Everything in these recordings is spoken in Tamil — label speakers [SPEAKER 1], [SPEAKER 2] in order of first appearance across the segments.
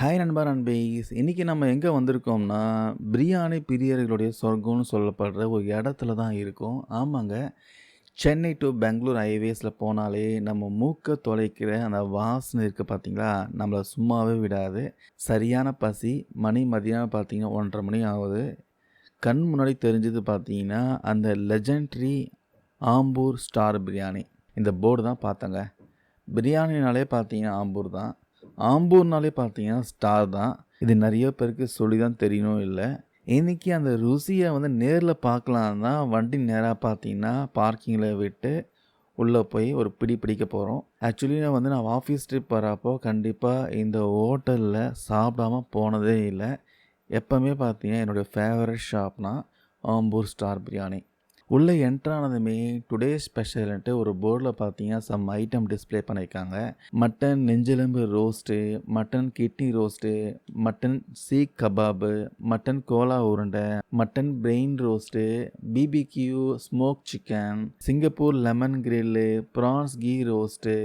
[SPEAKER 1] ஹாய் நண்பர் நண்பீஸ் இன்றைக்கி நம்ம எங்கே வந்திருக்கோம்னா பிரியாணி பிரியர்களுடைய சொர்க்கம்னு சொல்லப்படுற ஒரு இடத்துல தான் இருக்கோம். ஆமாங்க. சென்னை டு பெங்களூர் ஹைவேஸில் போனாலே நம்ம மூக்க தொலைக்கிற அந்த வாசனை இருக்குது பார்த்தீங்களா நம்மளை சும்மாவே விடாது. சரியான பசி மணி மதியானம் பார்த்தீங்கன்னா ஒன்றரை மணி ஆகுது. கண் முன்னாடி தெரிஞ்சது பார்த்தீங்கன்னா அந்த லெஜெண்ட்ரி ஆம்பூர் ஸ்டார் பிரியாணி. இந்த போர்டு தான் பார்த்தேங்க. பிரியாணினாலே பார்த்தீங்கன்னா ஆம்பூர் தான். ஆம்பூர்னாலே பார்த்தீங்கன்னா ஸ்டார் தான். இது நிறைய பேருக்கு சொல்லி தான் தெரியணும் இல்லை. இன்றைக்கி அந்த ருசியை வந்து நேரில் பார்க்கலாம் தான் வண்டி நேராக பார்த்தீங்கன்னா பார்க்கிங்கில் விட்டு உள்ளே போய் ஒரு பிடி பிடிக்க போகிறோம் ஆக்சுவலி நான் வந்து நான் ஆஃபீஸ் ட்ரிப் வரப்போ கண்டிப்பாக இந்த ஹோட்டலில் சாப்பிடாம போனதே இல்லை. எப்போவுமே பார்த்தீங்கன்னா என்னுடைய ஃபேவரட் ஷாப்னா ஆம்பூர் ஸ்டார் பிரியாணி உள்ளே என்ட்ரானதுமே டுடே ஸ்பெஷல்ன்ட்டு ஒரு போர்டில் பார்த்தீங்கன்னா சம் ஐட்டம் டிஸ்ப்ளே பண்ணியிருக்காங்க mutton நெஞ்செலும்பு roast mutton kidney roast mutton seekh kebab mutton Cola உருண்டை mutton brain roast BBQ smoke chicken Singapore lemon grill prawns ghee roast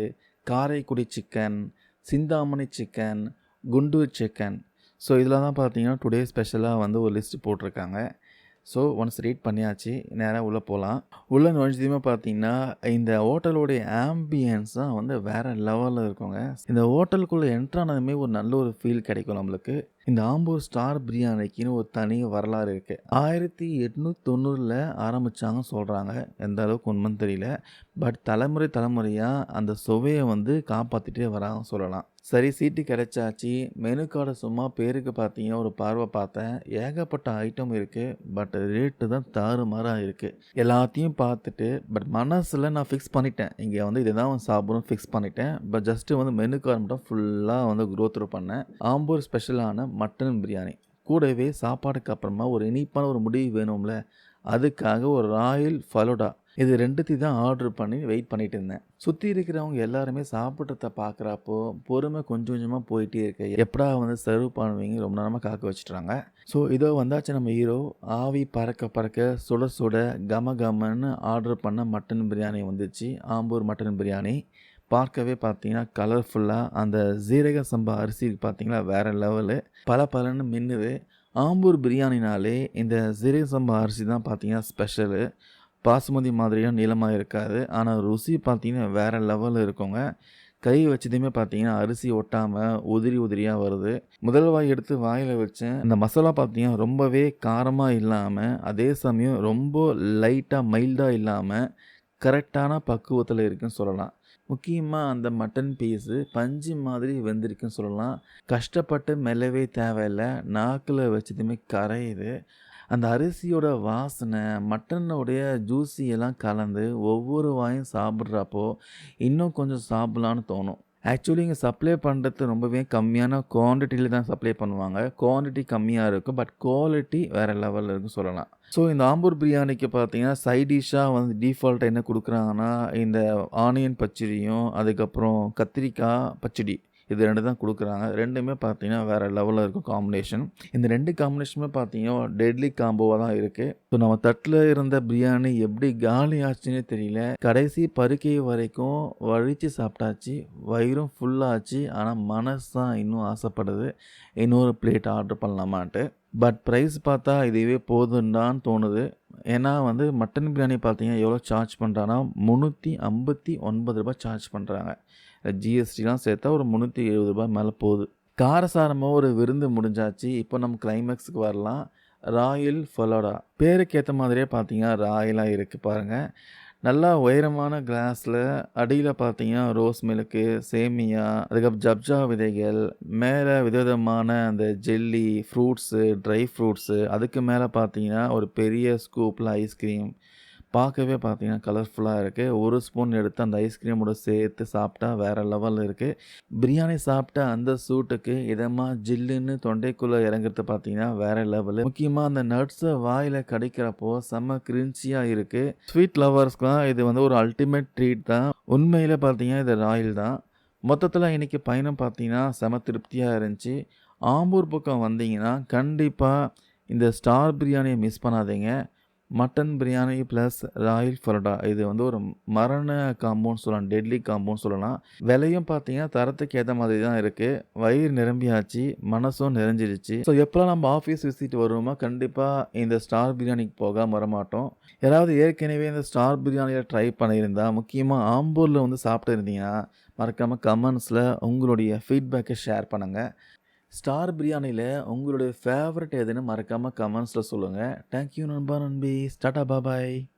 [SPEAKER 1] Karaikudi chicken Chintamani chicken Guntur chicken so இதில் தான் பார்த்தீங்கன்னா டுடே ஸ்பெஷலாக வந்து ஒரு லிஸ்ட் போட்டிருக்காங்க. ஸோ ஒன்ஸ் ரீட் பண்ணியாச்சு நேராக உள்ளே போகலாம் உள்ளே நுழைஞ்சதுமே பார்த்தீங்கன்னா இந்த ஹோட்டலோடைய ஆம்பியன்ஸ் தான் வந்து வேறு லெவலில் இருக்குங்க. இந்த ஹோட்டலுக்குள்ளே என்ட்ரானதுமே ஒரு நல்ல ஒரு ஃபீல் கிடைக்கும் நம்மளுக்கு. இந்த ஆம்பூர் ஸ்டார் பிரியாணிக்குன்னு ஒரு தனி வரலாறு இருக்குது ஆயிரத்தி எட்நூற்றி தொண்ணூறில் ஆரம்பித்தாங்கன்னு சொல்கிறாங்க எந்த அளவுக்கு உண்மைன்னு தெரியல. பட் தலைமுறை தலைமுறையாக அந்த சுவையை வந்து காப்பாற்றிட்டே வராங்க சொல்லலாம். சரி சீட்டு கிடைச்சாச்சு. மெனு கார்டை சும்மா பேருக்கு பார்த்தீங்கன்னா ஒரு பார்வை பார்த்தேன். ஏகப்பட்ட ஐட்டம் இருக்குது பட் ரேட்டு தான் தாறுமாறாக இருக்குது எல்லாத்தையும் பார்த்துட்டு பட் மனசில் நான் ஃபிக்ஸ் பண்ணிட்டேன். இங்கே வந்து இதை தான் சாப்பிடணும் ஃபிக்ஸ் பண்ணிட்டேன். பட் ஜஸ்ட்டு வந்து மெனு கார்டு மட்டும் ஃபுல்லாக வந்து க்ரோத்ரூ பண்ணேன். ஆம்பூர் ஸ்பெஷலான மட்டன் பிரியாணி. கூடவே சாப்பாடுக்கு அப்புறமா ஒரு இனிப்பான ஒரு முடிவு வேணும்ல அதுக்காக ஒரு ராயல் ஃபலோடா இது ரெண்டுத்தையும் தான் ஆர்டர் பண்ணி வெயிட் பண்ணிட்டு இருந்தேன். சுற்றி இருக்கிறவங்க எல்லாருமே சாப்பிட்றத பார்க்குறப்போ பொறுமை கொஞ்சம் கொஞ்சமாக போயிட்டே இருக்கு. எப்படா வந்து சர்வ் பண்ணுவீங்க ரொம்ப நேரமாக காக்க வச்சுட்றாங்க ஸோ இதோ வந்தாச்சு நம்ம ஹீரோ ஆவி பறக்க பறக்க சுட சுட கம கமன்னு ஆர்டர் பண்ண மட்டன் பிரியாணி வந்துச்சு. ஆம்பூர் மட்டன் பிரியாணி பார்க்கவே பார்த்தீங்கன்னா கலர்ஃபுல்லாக அந்த ஜீரக சம்பா அரிசி பார்த்தீங்கன்னா வேறு லெவலு பல பலன்னு மின்னுது. ஆம்பூர் பிரியாணினாலே இந்த ஜீரக சம்பா அரிசி தான் பார்த்தீங்கன்னா ஸ்பெஷலு பாசுமதி மாதிரியும் நீளமாக இருக்காது. ஆனால் ருசி பார்த்தீங்கன்னா வேறு லெவலில் இருக்குங்க. கை வச்சதுமே பார்த்தீங்கன்னா அரிசி ஒட்டாமல் உதிரி உதிரியாக வருது. முதல் வாய் எடுத்து வாயில் வச்சேன் இந்த மசாலா பார்த்தீங்கன்னா ரொம்பவே காரமாக இல்லாமல் அதே சமயம் ரொம்ப லைட்டாக மைல்டாக இல்லாமல் கரெக்டான பக்குவத்தில் இருக்குன்னு சொல்லலாம். முக்கியமாக அந்த மட்டன் பீஸு பஞ்சு மாதிரி வெந்திருக்குன்னு சொல்லலாம். கஷ்டப்பட்டு மெல்லவே தேவையில்லை. நாக்கில் வச்சதுமே கரையுது. அந்த அரிசியோட வாசனை மட்டனுடைய ஜூஸி எல்லாம் கலந்து ஒவ்வொரு வாயும் சாப்பிட்றப்போ இன்னும் கொஞ்சம் சாப்பிட்லான்னு தோணும். ஆக்சுவலி இங்கே சப்ளை பண்ணுறது ரொம்பவே கம்மியான குவான்டிட்டியில் தான் சப்ளை பண்ணுவாங்க. குவான்டிட்டி கம்மியாக இருக்கும் பட் குவாலிட்டி வேறு லெவலில் இருக்கும் சொல்லலாம். ஸோ இந்த ஆம்பூர் பிரியாணிக்கு பார்த்தீங்கன்னா சைட் டிஷ்ஷாக வந்து டிஃபால்ட்டாக என்ன கொடுக்குறாங்கன்னா இந்த ஆனியன் பச்சடியும் அதுக்கப்புறம் கத்திரிக்காய் பச்சடி. இது ரெண்டு தான் கொடுக்குறாங்க. ரெண்டுமே பார்த்தீங்கன்னா வேறு லெவலில் இருக்கும் காம்பினேஷன் இந்த ரெண்டு காம்பினேஷனுமே பார்த்தீங்கன்னா டெட்லி காம்போவாக தான் இருக்குது ஸோ நம்ம தட்டில் இருந்த பிரியாணி எப்படி காலி ஆச்சுன்னே தெரியல. கடைசி பருக்கை வரைக்கும் வழித்து சாப்பிட்டாச்சு. வயிறும் ஃபுல்லாச்சு ஆனால் மனசு தான் இன்னும் ஆசைப்படுது. இன்னொரு பிளேட் ஆர்டர் பண்ணலாமான்ட்டு. பட் ப்ரைஸ் பார்த்தா இதுவே போதுண்டான்னு தோணுது. ஏன்னா வந்து மட்டன் பிரியாணி பார்த்தீங்கன்னா எவ்வளோ சார்ஜ் பண்ணுறாங்கன்னா முந்நூற்றி ஐம்பத்தி ஒன்பது ரூபாய் சார்ஜ் பண்ணுறாங்க ஜிஎஸ்டிலாம் சேர்த்தா ஒரு முந்நூற்றி எழுபது ரூபாய் மேலே போகுது. காரசாரமாக ஒரு விருந்து முடிஞ்சாச்சு. இப்போ நம்ம கிளைமேக்ஸுக்கு வரலாம். ராயல் ஃபலோடா பேருக்கு ஏற்ற மாதிரியே பார்த்தீங்கன்னா ராயலாக இருக்குது பாருங்கள் நல்லா உயரமான கிளாஸில் அடியில் பார்த்தீங்கன்னா ரோஸ் மில்க்கு சேமியா அதுக்கப்புறம் ஜப்ஜா விதைகள் மேலே விதவிதமான அந்த ஜெல்லி ஃப்ரூட்ஸு ட்ரை ஃப்ரூட்ஸு அதுக்கு மேலே பார்த்தீங்கன்னா ஒரு பெரிய ஸ்கூப்பில் ஐஸ்கிரீம் பார்க்கவே பார்த்தீங்கன்னா கலர்ஃபுல்லாக இருக்குது ஒரு ஸ்பூன் எடுத்து அந்த ஐஸ்கிரீமோட சேர்த்து சாப்பிட்டா வேறு லெவலில் இருக்குது பிரியாணி சாப்பிட்ட அந்த சூட்டுக்கு இதமாக ஜில்லுன்னு தொண்டைக்குள்ளே இறங்குறது பார்த்தீங்கன்னா வேறு லெவலு முக்கியமாக அந்த நட்ஸை வாயில் கடிக்கிறப்போ செம்ம கிரின்ச்சியாக இருக்குது ஸ்வீட் லவர்ஸ்க்குலாம் இது வந்து ஒரு அல்டிமேட் ட்ரீட் தான். உண்மையில் பார்த்தீங்கன்னா இது ராயல் தான். மொத்தத்தில் இன்றைக்கி பயணம் பார்த்தீங்கன்னா செம திருப்தியாக இருந்துச்சு. ஆம்பூர் பக்கம் வந்தீங்கன்னா கண்டிப்பாக இந்த ஸ்டார் பிரியாணியை மிஸ் பண்ணாதீங்க. Mutton biryani plus royal parotta இது வந்து ஒரு மரண காம்போன்னு சொல்லலாம். டெட்லி காம்போன்னு சொல்லலாம். விலையும் பார்த்தீங்கன்னா, தரத்துக்கு ஏற்ற மாதிரி தான் இருக்குது வயிறு நிரம்பியாச்சு. மனசும் நிறைஞ்சிருச்சு. ஸோ எப்போல்லாம் நம்ம ஆஃபீஸ் விசிட் வருவோமோ, கண்டிப்பாக இந்த ஸ்டார் பிரியாணிக்கு போகாம வரமாட்டோம். யாராவது ஏற்கனவே இந்த ஸ்டார் பிரியாணியில் ட்ரை பண்ணியிருந்தால் முக்கியமாக ஆம்பூரில் வந்து சாப்பிட்டு இருந்தீங்கன்னா, மறக்காமல் கமெண்ட்ஸில் உங்களுடைய ஃபீட்பேக்கை ஷேர் பண்ணுங்கள் ஸ்டார் பிரியாணியில் உங்களுடைய ஃபேவரட் எதுன்னு மறக்காமல் கமெண்ட்ஸில் சொல்லுங்கள் தேங்க் யூ நண்பா, நண்பி ஸ்டாட்டா பாபாய் பாய்.